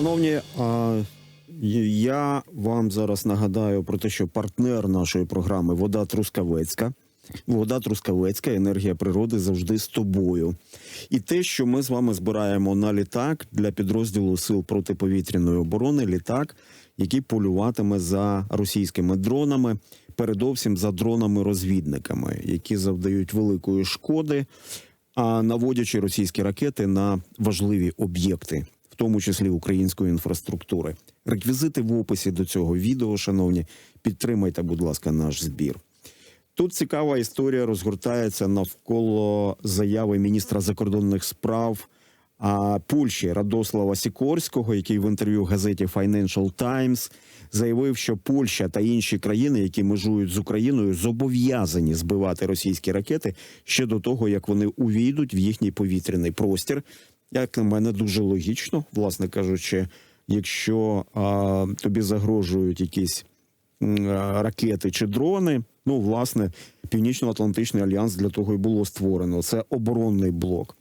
Шановні, я вам зараз нагадаю про те, що партнер нашої програми Вода Трускавецька. Вода Трускавецька, енергія природи завжди з тобою. І те, що ми з вами збираємо на літак для підрозділу сил протиповітряної оборони, літак, який полюватиме за російськими дронами, передовсім за дронами-розвідниками, які завдають великої шкоди, а наводячи російські ракети на важливі об'єкти, тому числі української інфраструктури. Реквізити в описі до цього відео, шановні, підтримайте, будь ласка, наш збір. Тут цікава історія розгортається навколо заяви міністра закордонних справ а, Польщі Радослава Сікорського, який в інтерв'ю газеті Financial Times заявив, що Польща та інші країни, які межують з Україною, зобов'язані збивати російські ракети ще до того, як вони увійдуть в їхній повітряний простір. Як на мене, дуже логічно, власне кажучи, якщо а, тобі загрожують якісь а, ракети чи дрони. Ну, власне, Північно-Атлантичний альянс для того і було створено. Це оборонний блок.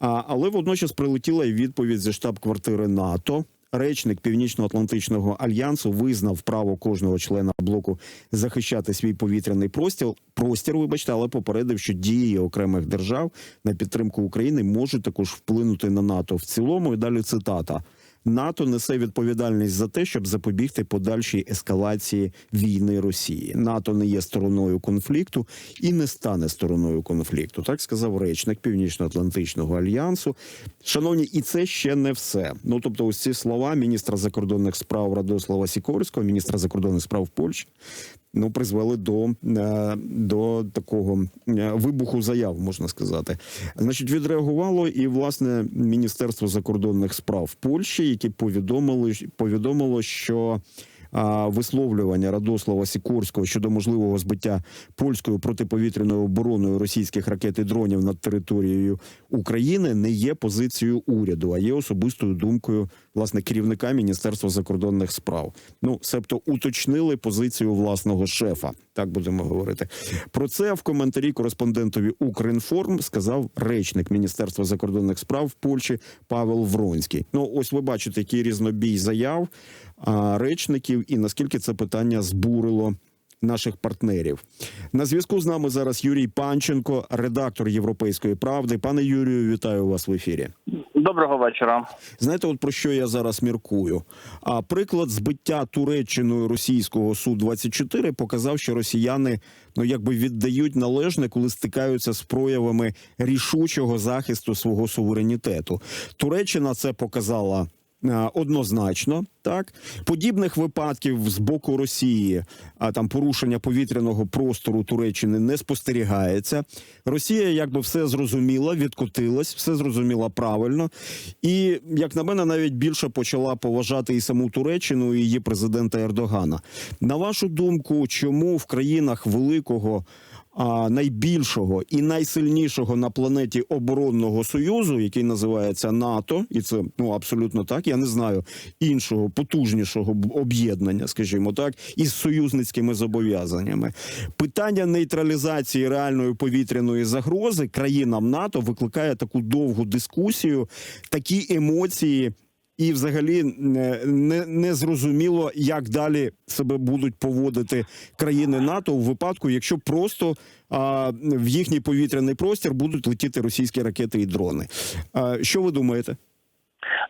А, але водночас прилетіла і відповідь зі штаб-квартири НАТО. Речник Північно-Атлантичного альянсу визнав право кожного члена блоку захищати свій повітряний простір. Простір, вибачте, але попередив, що дії окремих держав на підтримку України можуть також вплинути на НАТО в цілому. І далі цитата. НАТО несе відповідальність за те, щоб запобігти подальшій ескалації війни Росії. НАТО не є стороною конфлікту і не стане стороною конфлікту. Так сказав речник Північно-Атлантичного альянсу. Шановні, і це ще не все. Ну тобто, ось ці слова міністра закордонних справ Радослава Сікорського, міністра закордонних справ Польщі. Ну, призвели до, е, до такого е, вибуху заяв, можна сказати. Значить, відреагувало і власне Міністерство закордонних справ Польщі, які повідомили повідомило, що висловлювання Радослава Сікорського щодо можливого збиття польською протиповітряною обороною російських ракет і дронів над територією України не є позицією уряду, а є особистою думкою власне керівника Міністерства закордонних справ. Ну, себто уточнили позицію власного шефа. Так будемо говорити. Про це в коментарі кореспондентові Укрінформ сказав речник Міністерства закордонних справ в Польщі Павел Вронський. Ну, ось ви бачите, який різнобій заяв речників, і наскільки це питання збурило наших партнерів. На зв'язку з нами зараз Юрій Панченко, редактор Європейської правди. Пане Юрію, вітаю вас в ефірі. Доброго вечора. Знаєте, от про що я зараз міркую? А приклад збиття Туреччиною російського су 24 показав, що росіяни ну якби віддають належне, коли стикаються з проявами рішучого захисту свого суверенітету. Туреччина це показала. Е, Однозначно, так подібних випадків з боку Росії, а там порушення повітряного простору Туреччини не спостерігається. Росія якби все зрозуміла, відкотилась, все зрозуміла правильно, і як на мене, навіть більше почала поважати і саму Туреччину, і її президента Ердогана. На вашу думку, чому в країнах великого? А найбільшого і найсильнішого на планеті оборонного союзу, який називається НАТО, і це ну абсолютно так. Я не знаю іншого потужнішого об'єднання, скажімо так, із союзницькими зобов'язаннями. Питання нейтралізації реальної повітряної загрози країнам НАТО викликає таку довгу дискусію, такі емоції. І, взагалі, не, не, не зрозуміло, як далі себе будуть поводити країни НАТО у випадку, якщо просто а, в їхній повітряний простір будуть летіти російські ракети і дрони. А, що ви думаєте?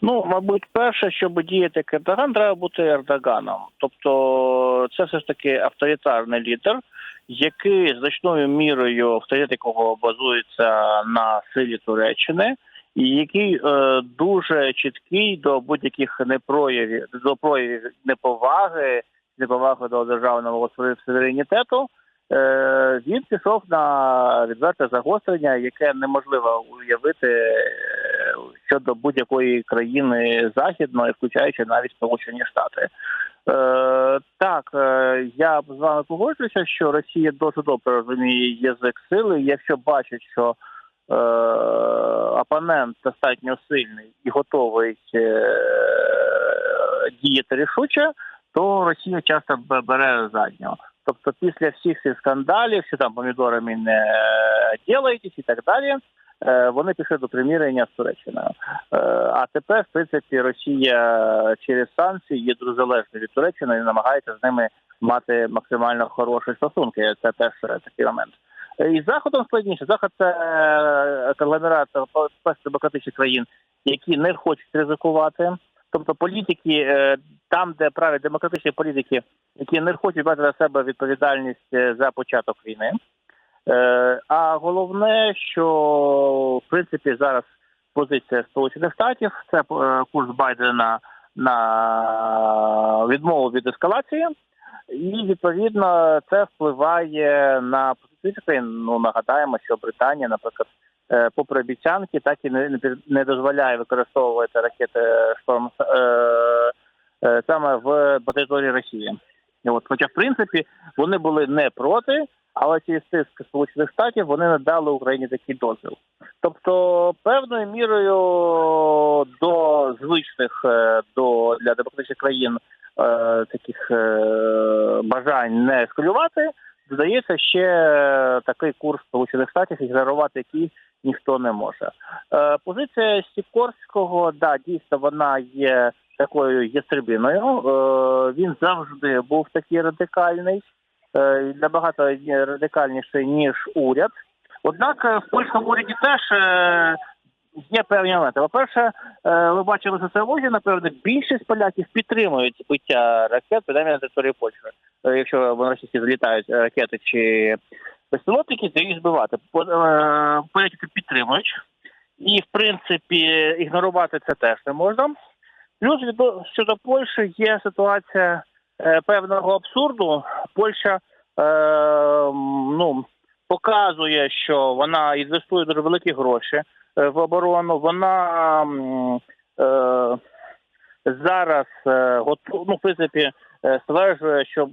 Ну, мабуть, перше, щоб діяти як треба бути Ердоганом. Тобто, це все ж таки авторитарний лідер, який значною мірою авторитет якого базується на силі Туреччини, який е, дуже чіткий до будь-яких непроявів до проявів неповаги, неповаги до державного суверенітету. Е, він пішов на відверте загострення, яке неможливо уявити е, щодо будь-якої країни західної, включаючи навіть Сполучені Штати. Е, так, е, я з вами погоджуюся, що Росія дуже добре розуміє язик сили. Якщо бачить, що опонент достатньо сильний і готовий е, діяти рішуче, то Росія часто бере заднього. Тобто, після всіх цих скандалів, що там помідорами не ділаєтесь і так далі, е, вони пішли до примірення з Туреччиною. Е, А тепер, в принципі, Росія через санкції є дуже залежною від Туреччини і намагається з ними мати максимально хороші стосунки. Це теж е, такий момент. Е, І з заходом складніше. Заход це е, конгломерат демократичних країн, які не хочуть ризикувати. Тобто політики, е, там, де правять демократичні політики, які не хочуть брати на себе відповідальність е, за початок війни. А головне, що в принципі зараз позиція Сполучених Штатів це курс Байдена на відмову від ескалації, і відповідно це впливає на позицію. Ну нагадаємо, що Британія, наприклад, е, попри обіцянки, так і не, не дозволяє використовувати ракети шторм е, е, саме в території Росії. От, хоча, в принципі, вони були не проти, але через тиск Сполучених Штатів вони надали Україні такий дозвіл. Тобто, певною мірою до звичних е, до для демократичних країн е, таких е, бажань не ескалювати, додається ще такий курс Сполучених Штатів, ігнорувати який ніхто не може. Позиція Сікорського, да, дійсно, вона є такою ястребиною. Він завжди був такий радикальний, набагато радикальніший, ніж уряд. Однак е, в польському уряді теж е, є певні моменти. По-перше, е, ви бачили соціологію, напевно, більшість поляків підтримують збиття ракет, принаймні на території Польщі. Е, Якщо в російські залітають е, ракети чи безпілотники, то їх збивати. По- е, Поляки підтримують. І, в принципі, ігнорувати це теж не можна. Плюс щодо Польщі є ситуація е, певного абсурду. Польща е, ну, показує, що вона інвестує дуже великі гроші е, в оборону. Вона е, зараз е, готу- ну, в принципі, е, стверджує, що е,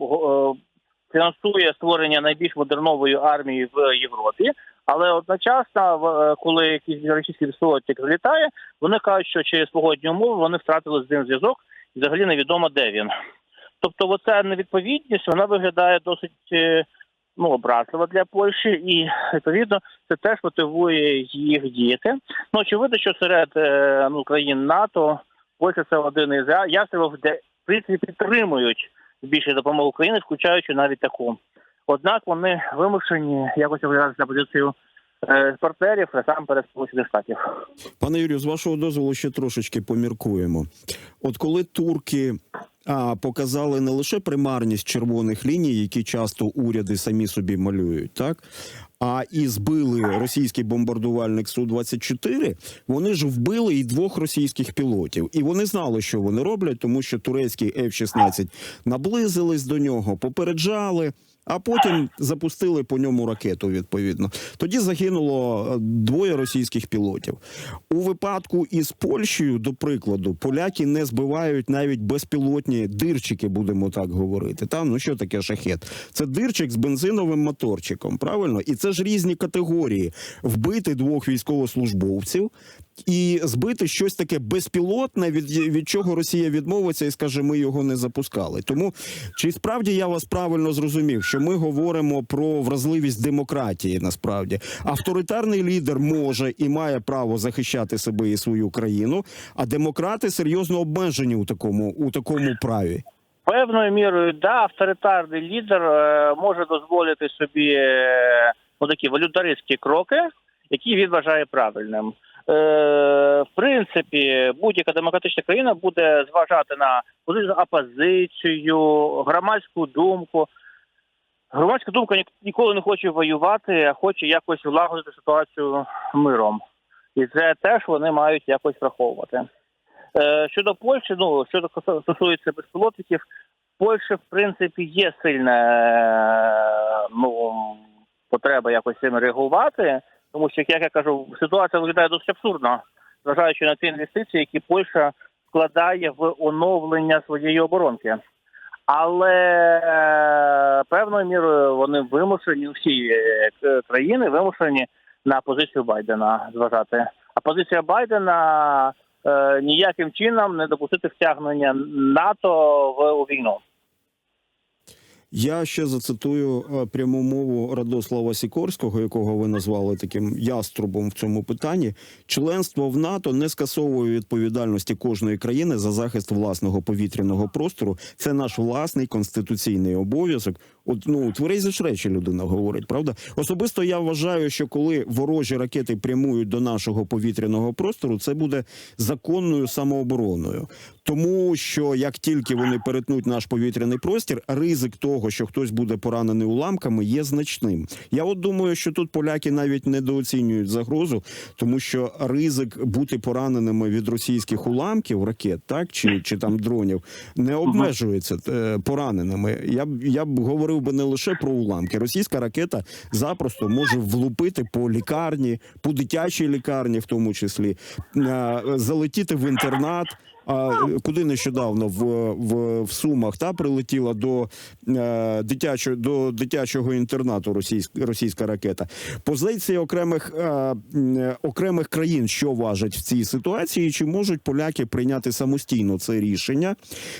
фінансує створення найбільш модернової армії в Європі. Але одночасно, е, коли якийсь російський безпілотник злітає, вони кажуть, що через погодні умови вони втратили з ним зв'язок, і взагалі невідомо де він. Тобто, оця невідповідність вона виглядає досить е, ну, образливо для Польщі, і відповідно це теж мотивує їх діяти. Ну очевидно, що серед е, ну, країн НАТО Польща це один із ястребів, де в принципі підтримують більше допомогу України, включаючи навіть таку. Однак вони вимушені якось виглядати за позицію партнерів насамперед Сполучених Штатів. Пане Юрію, з вашого дозволу ще трошечки поміркуємо. От коли турки а, показали не лише примарність червоних ліній, які часто уряди самі собі малюють, так а і збили російський бомбардувальник су 24 вони ж вбили і двох російських пілотів, і вони знали, що вони роблять, тому що турецький F-16 наблизились до нього, попереджали. А потім запустили по ньому ракету. Відповідно, тоді загинуло е, двоє російських пілотів. У випадку із Польщею, до прикладу, поляки не збивають навіть безпілотні дирчики, будемо так говорити. Там ну що таке шахет? Це дирчик з бензиновим моторчиком, правильно? І це ж різні категорії: вбити двох військовослужбовців і збити щось таке безпілотне, від, від чого Росія відмовиться і скаже, ми його не запускали. Тому чи справді я вас правильно зрозумів, що ми говоримо про вразливість демократії? Насправді авторитарний лідер може і має право захищати себе і свою країну, а демократи серйозно обмежені у такому у такому праві. Певною мірою, да, авторитарний лідер е, може дозволити собі е, ну, такі волюнтаристські кроки, які він вважає правильним. Е, в принципі, будь-яка демократична країна буде зважати на позицію опозицію, громадську думку. Громадська думка ніколи не хоче воювати, а хоче якось влагодити ситуацію миром. І це теж вони мають якось враховувати. Е, щодо Польщі, ну що стосується безпілотників, в Польщі, в принципі, є сильна е, ну, потреба якось цим реагувати, тому що, як я кажу, ситуація виглядає досить абсурдно, зважаючи на ті інвестиції, які Польща вкладає в оновлення своєї оборонки. Але е, певною мірою вони вимушені, всі е, країни вимушені на позицію Байдена зважати. А позиція Байдена е, ніяким чином не допустити втягнення НАТО в у війну. Я ще зацитую е, пряму мову Радослава Сікорського, якого ви назвали таким яструбом в цьому питанні. Членство в НАТО не скасовує відповідальності кожної країни за захист власного повітряного простору. Це наш власний конституційний обов'язок. От ну тверезі ж речі людина говорить, правда? Особисто я вважаю, що коли ворожі ракети прямують до нашого повітряного простору, це буде законною самообороною. Тому що як тільки вони перетнуть наш повітряний простір, ризик того, що хтось буде поранений уламками, є значним. Я от думаю, що тут поляки навіть недооцінюють загрозу, тому що ризик бути пораненими від російських уламків ракет, так чи, чи там дронів, не обмежується е, пораненими. Я б я б говорив би не лише про уламки. Російська ракета запросто може влупити по лікарні, по дитячій лікарні, в тому числі, е, залетіти в інтернат. А куди нещодавно в, в, в Сумах та прилетіла до е, дитячого до дитячого інтернату російська російська ракета. Позиції окремих е, окремих країн, що важать в цій ситуації, чи можуть поляки прийняти самостійно це рішення,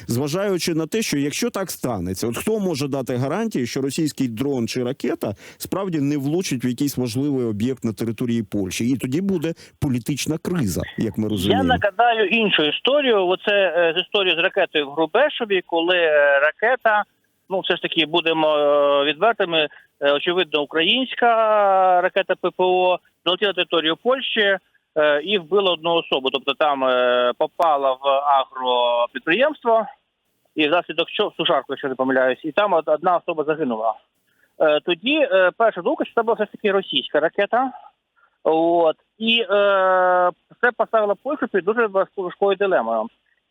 зважаючи на те, що якщо так станеться, от хто може дати гарантії, що російський дрон чи ракета справді не влучить в якийсь важливий об'єкт на території Польщі, і тоді буде політична криза, як ми розуміємо. Я нагадаю іншу історію. Оце е, з історії з ракетою в Грубешові, коли е, ракета, ну все ж таки будемо е, відвертими, очевидно, українська ракета ППО долетіла територію Польщі і вбила одну особу. Тобто там попала в агропідприємство, і внаслідок що сушарку, якщо не помиляюсь, і там одна особа загинула. Тоді перша думка, що це була все ж таки російська ракета. От і е, це поставило Польщу під дуже важкою дилемою.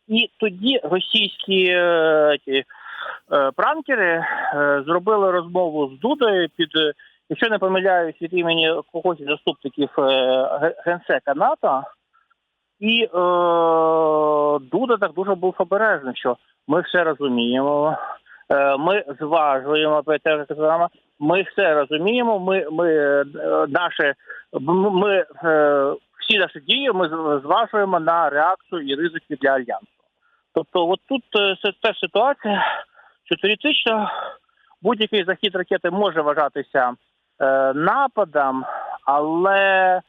І тоді російські е, е, пранкери е, зробили розмову з Дудою під, е, якщо не помиляюсь, від імені когось із заступників е, генсека НАТО. І е, Дуда так дуже був обережний, що ми все розуміємо, е, ми зважуємо те, що ми все розуміємо. Ми, ми е, наше ми, е, всі наші дії ми зважуємо на реакцію і ризики для альянсу. Тобто, от тут е, це ситуація, що теоретично будь-який захід ракети може вважатися нападом, але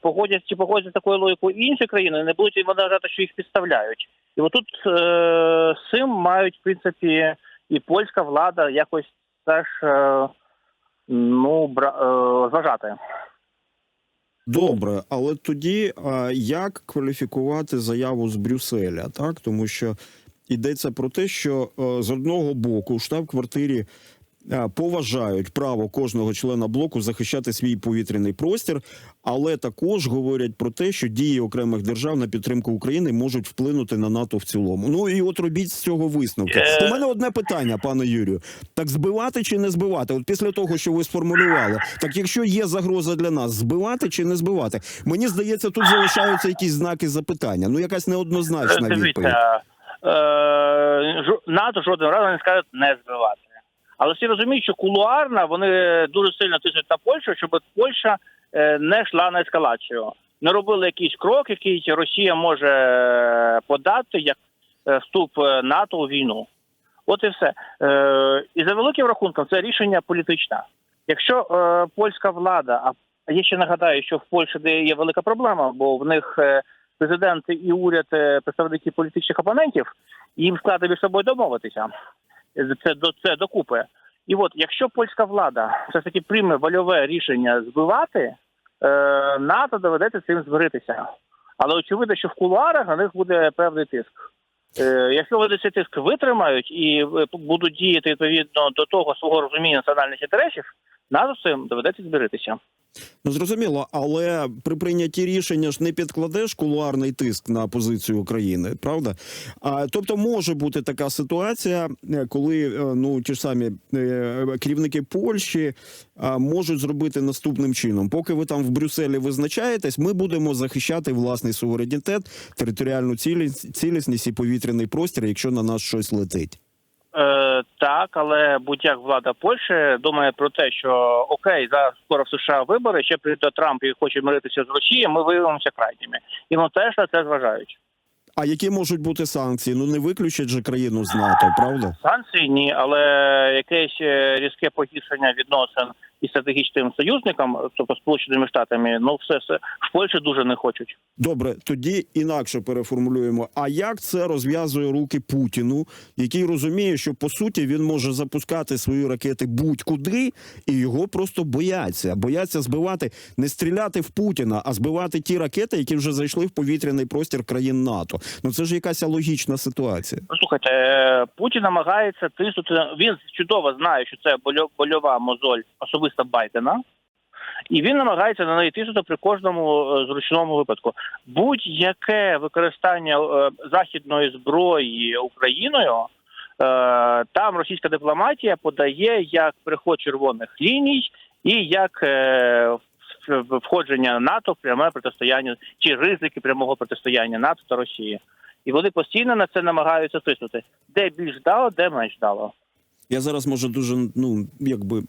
погодять чи погодять такою логікою інші країни, не будуть вважати, що їх підставляють. І отут е, цим мають в принципі і польська влада якось теж е, ну бра, е, зважати. Добре, але тоді а, як кваліфікувати заяву з Брюсселя, так тому що йдеться про те, що е, з одного боку штаб-квартирі е, поважають право кожного члена блоку захищати свій повітряний простір, але також говорять про те, що дії окремих держав на підтримку України можуть вплинути на НАТО в цілому. Ну і от робіть з цього висновки. Е. У мене одне питання, пане Юрію. Так збивати чи не збивати? От після того, що ви сформулювали, так якщо є загроза для нас, збивати чи не збивати? Мені здається, тут залишаються якісь знаки запитання. Ну якась неоднозначна відповідь. Е, НАТО жодного разу не скажуть не збивати. Але всі розуміють, що кулуарно вони дуже сильно тиснуть на Польщу, щоб Польща е, не йшла на ескалацію. Не робили якийсь крок, який Росія може е, подати як е, вступ е, НАТО у війну. От і все. Е, і за великим рахунком це рішення політичне. Якщо е, польська влада, а я ще нагадаю, що в Польщі де є велика проблема, бо в них е, президент і уряд, е, представники політичних опонентів, їм складно між собою домовитися. Це до це докупи. І от, якщо польська влада все ж таки прийме вольове рішення збивати, е, НАТО доведеться цим змиритися. Але очевидно, що в кулуарах на них буде певний тиск. Е, якщо вони цей тиск витримають і е, будуть діяти відповідно до того свого розуміння національних інтересів, НАТО з цим доведеться змиритися. Ну зрозуміло, але при прийнятті рішення ж не підкладеш кулуарний тиск на позицію України, правда? А тобто може бути така ситуація, е, коли е, ну ті ж самі е, керівники Польщі можуть зробити наступним чином: поки ви там в Брюсселі визначаєтесь, ми будемо захищати власний суверенітет, територіальну цілісність і повітряний простір, якщо на нас щось летить. Е, так, але будь-як влада Польщі думає про те, що окей, зараз скоро в США вибори, ще прийде Трамп і хоче миритися з Росією, ми виявимося крайніми. І вони теж на це зважають. А які можуть бути санкції? Ну не виключать же країну з НАТО, правда? Санкції ні, але якесь е, різке погіршення відносин із стратегічним союзником, тобто Сполученими Штатами, ну все все в Польщі дуже не хочуть. Добре, тоді інакше переформулюємо. А як це розв'язує руки Путіну, який розуміє, що по суті він може запускати свої ракети будь-куди, і його просто бояться. Бояться збивати, не стріляти в Путіна, а збивати ті ракети, які вже зайшли в повітряний простір країн НАТО. Ну це ж якась логічна ситуація. Ну, Слухайте, е, Путін намагається тиснути. Він чудово знає, що це больо- больова мозоль особисто Байдена, і він намагається на неї тиснути при кожному е, зручному випадку. Будь-яке використання е, західної зброї Україною. е, Там російська дипломатія подає як приход червоних ліній і як входження НАТО в пряме протистояння чи ризики прямого протистояння НАТО та Росії. І вони постійно на це намагаються тиснути. Де більш дало, де менш дало. Я зараз може дуже ну якби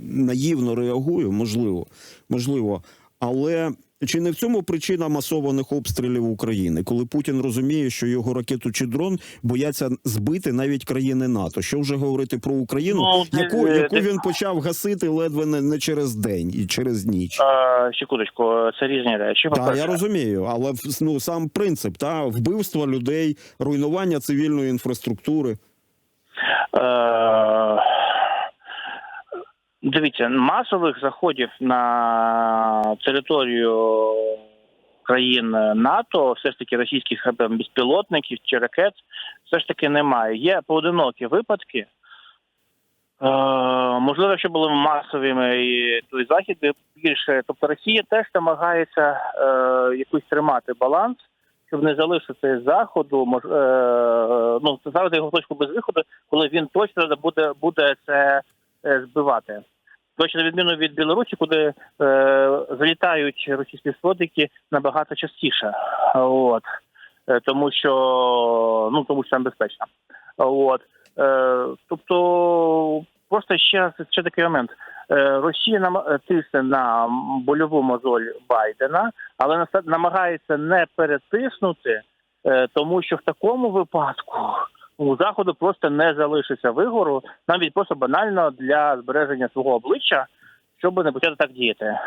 наївно реагую, можливо, можливо, але. Чи не в цьому причина масованих обстрілів України, коли Путін розуміє, що його ракету чи дрон бояться збити навіть країни НАТО? Що вже говорити про Україну, Ну, яку, е, яку ти- він почав гасити ледве не, не через день і через ніч? Е, секундочку, це різні речі. Та По-перше, я розумію, але ну сам принцип та вбивства людей, руйнування цивільної інфраструктури. Е, Дивіться, масових заходів на територію країн НАТО, все ж таки російських безпілотників чи ракет, все ж таки немає. Є поодинокі випадки. Е, можливо, якщо були масовими і захід більше. Тобто Росія теж намагається е, якийсь тримати баланс, щоб не залишити заходу, мож, е, ну завжди його точку без виходу, коли він точно буде, буде це е, збивати. Точно на відміну від Білорусі, куди е, залітають російські сходики набагато частіше. От. Е, тому що ну тому що там безпечно. От. Е, тобто, просто ще, ще такий момент. Е, Росія нам е, тисне на больову мозоль Байдена, але намагається не перетиснути, е, тому що в такому випадку у заходу просто не залишиться вигору, навіть просто банально для збереження свого обличчя, щоб не почати так діяти.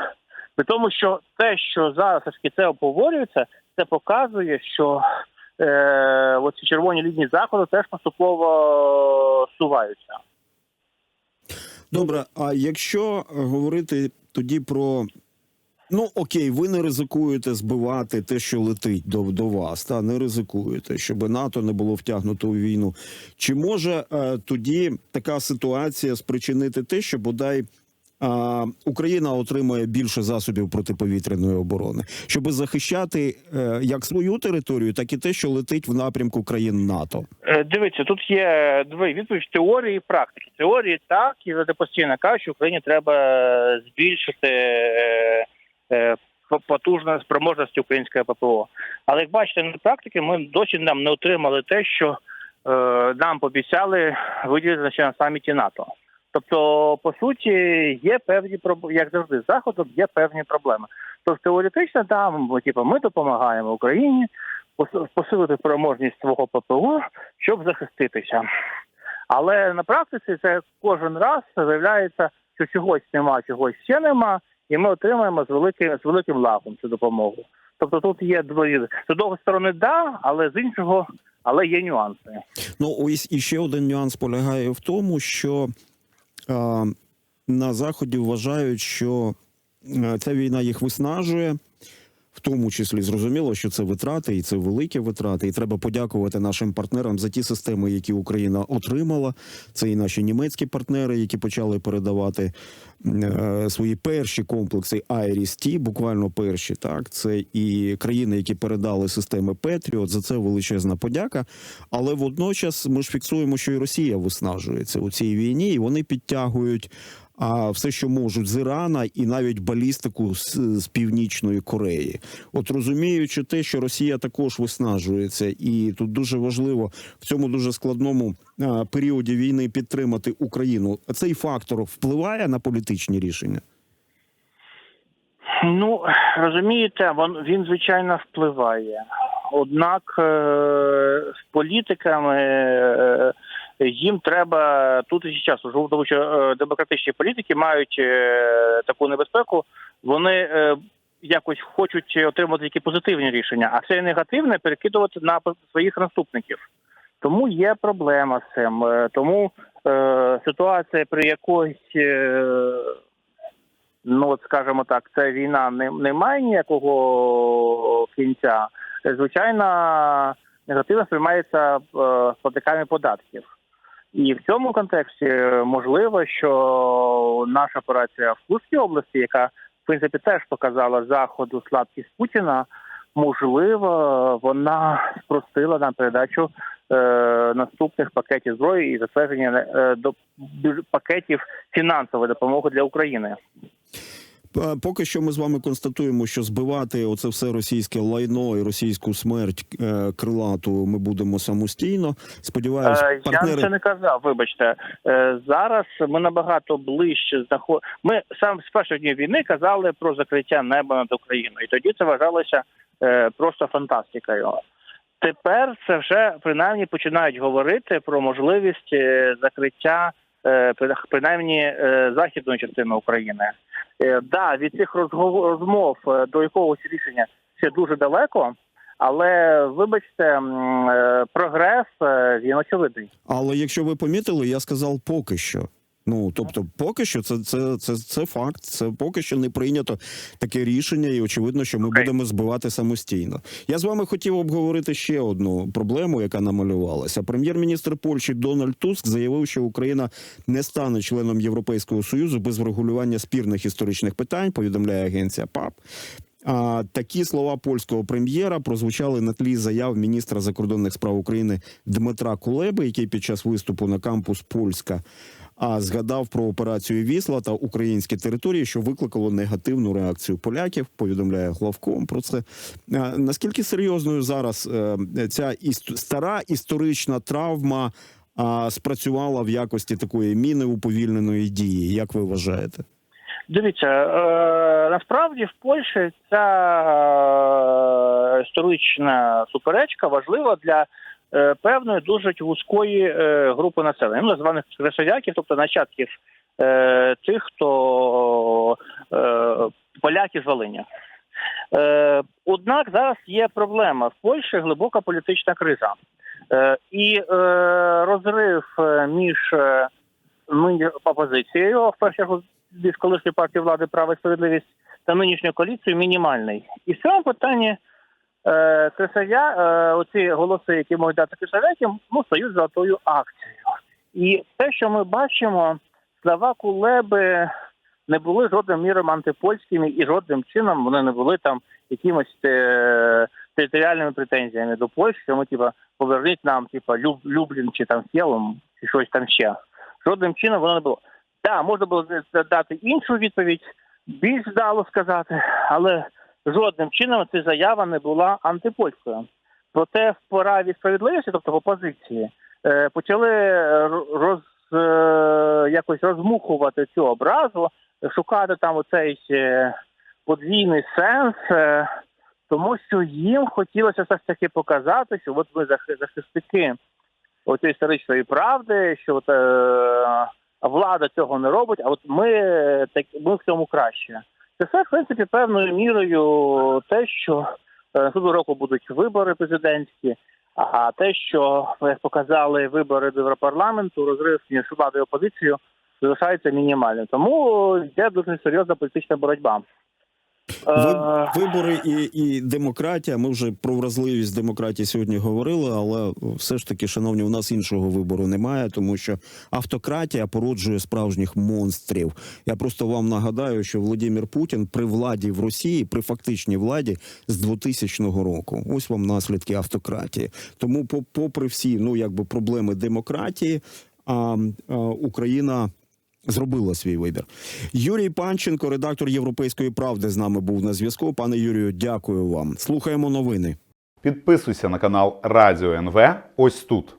При тому, що те, що зараз це обговорюється, це показує, що е, оці червоні лінії заходу теж поступово суваються. Добре, а якщо е, говорити тоді про. Ну окей, ви не ризикуєте збивати те, що летить до, до вас, та не ризикуєте, щоб НАТО не було втягнуто у війну. Чи може е, тоді така ситуація спричинити те, що бодай Україна отримає більше засобів протиповітряної оборони, щоб захищати е, як свою територію, так і те, що летить в напрямку країн НАТО? Е, Дивіться, тут є дві відповіді теорії і практики. Теорії так, і вони постійно кажуть, що Україні треба збільшити е, е, потужна спроможності української ППО. Але як бачите, на практиці ми досі нам не отримали те, що нам пообіцяли виділити на саміті НАТО. Тобто, по суті, є певні як завжди, з заходом є певні проблеми. Тобто теоретично, там, типу, ми допомагаємо Україні посилити спроможність свого ППО, щоб захиститися. Але на практиці це кожен раз виявляється, що чогось нема, чогось ще нема, і ми отримаємо з великим з великим лагом цю допомогу. Тобто тут є двоє з одного сторони, да, але з іншого, але є нюанси. Ну, і ще один нюанс полягає в тому, що на заході вважають, що е, ця війна їх виснажує. Тому числі зрозуміло, що це витрати, і це великі витрати. І треба подякувати нашим партнерам за ті системи, які Україна отримала. Це і наші німецькі партнери, які почали передавати е, свої перші комплекси IRIS-T, буквально перші. Так, це і країни, які передали системи Петріот. За це величезна подяка. Але водночас ми ж фіксуємо, що і Росія виснажується у цій війні, і вони підтягують а все, що можуть з Ірана, і навіть балістику з, з північної Кореї. От розуміючи те, що Росія також виснажується, і тут дуже важливо в цьому дуже складному а, періоді війни підтримати Україну. Цей фактор впливає на політичні рішення. Ну розумієте, він, звичайно впливає. Однак е, з політиками е, їм треба тут і зараз, тому що е, демократичні політики мають е, таку небезпеку. Вони е, якось хочуть отримати тільки позитивні рішення, а все негативне перекидувати на своїх наступників. Тому є проблема з цим. Тому е, ситуація, при якоїсь, е, ну от скажімо так, це війна не, не має ніякого кінця. Звичайно, негативно сприймається платниками податків. І в цьому контексті можливо, що наша операція в Курській області, яка в принципі теж показала заходу слабкість Путіна, можливо, вона спростила нам передачу е, наступних пакетів зброї і затвердження е, до пакетів фінансової допомоги для України. Е, Поки що ми з вами констатуємо, що збивати оце все російське лайно і російську смерть е, крилату ми будемо самостійно. Сподіваюсь, Е, Я це не казав. Вибачте, Е, зараз ми набагато ближче знаход... Ми сам з перших днів війни казали про закриття неба над Україною, і тоді це вважалося е, просто фантастикою. Тепер це вже принаймні починають говорити про можливість закриття принаймні західної частини України. Е, Да, від цих розмов е, до якогось рішення ще дуже далеко. Але вибачте, е, прогрес він очевидний. Але якщо ви помітили, я сказав поки що. Ну тобто, поки що це, це, це, це факт. Це поки що не прийнято таке рішення, і очевидно, що ми Окей. будемо збивати самостійно. Я з вами хотів обговорити ще одну проблему, яка намалювалася. Прем'єр-міністр Польщі Дональд Туск заявив, що Україна не стане членом Європейського союзу без врегулювання спірних історичних питань. Повідомляє агенція ПАП. А такі слова польського прем'єра прозвучали на тлі заяв міністра закордонних справ України Дмитра Кулеби, який під час виступу на кампус Польська а згадав про операцію Вісла та українські території, що викликало негативну реакцію поляків. Повідомляє главком про це. Наскільки серйозною зараз е, ця стара історична травма спрацювала в якості такої міни уповільненої дії? Як ви вважаєте? Дивіться, е, насправді в Польщі ця е, історична суперечка важлива для певної дуже вузької е, групи населення, ну, званих красовяків, тобто нащадків е, тих, хто е, поляки з Волиня. Е, однак зараз є проблема в Польщі глибока політична криза. Е, і е, розрив е, між е, опозицією, в першу чергу колишньої партії влади права і справедливість та нинішньою коаліцією мінімальний. І в цьому питанні е, Крисавя, е, оці голоси, які можуть дати Крисавяки, ну, стають золотою акцією. І те, що ми бачимо, слова Кулеби не були жодним міром антипольськими і жодним чином вони не були там якимось е, територіальними претензіями до Польщі, що ми типа поверніть нам, типа Люб, Люблін чи там Сєлом, чи щось там ще. Жодним чином воно не було. Так, да, можна було дати іншу відповідь, більш вдало сказати, але жодним чином ця заява не була антипольською. Проте в пораві справедливості, тобто опозиції, е, почали роз, е, якось розмухувати цю образу, шукати там оцей е, подвійний сенс, е, тому що їм хотілося все ж таки показати, що от ми захи- захисники оцієї історичної правди, що от, е, влада цього не робить, а от ми, е, так, ми в цьому краще. Це в принципі, певною мірою те, що е, наступного року будуть вибори президентські, а те, що як показали вибори до Європарламенту, розрив між владою і опозицією залишається мінімальним. Тому йде дуже серйозна політична боротьба. Е, вибори і, і демократія. Ми вже про вразливість демократії сьогодні говорили, але все ж таки, шановні, у нас іншого вибору немає, тому що автократія породжує справжніх монстрів. Я просто вам нагадаю, що Володимир Путін при владі в Росії, при фактичній владі з 2000 року. Ось вам наслідки автократії. Тому, по- попри всі ну якби проблеми демократії, а, а Україна зробила свій вибір. Юрій Панченко, редактор Європейської правди, з нами був на зв'язку. Пане Юрію, дякую вам. Слухаємо новини. Підписуйся на канал Радіо НВ ось тут.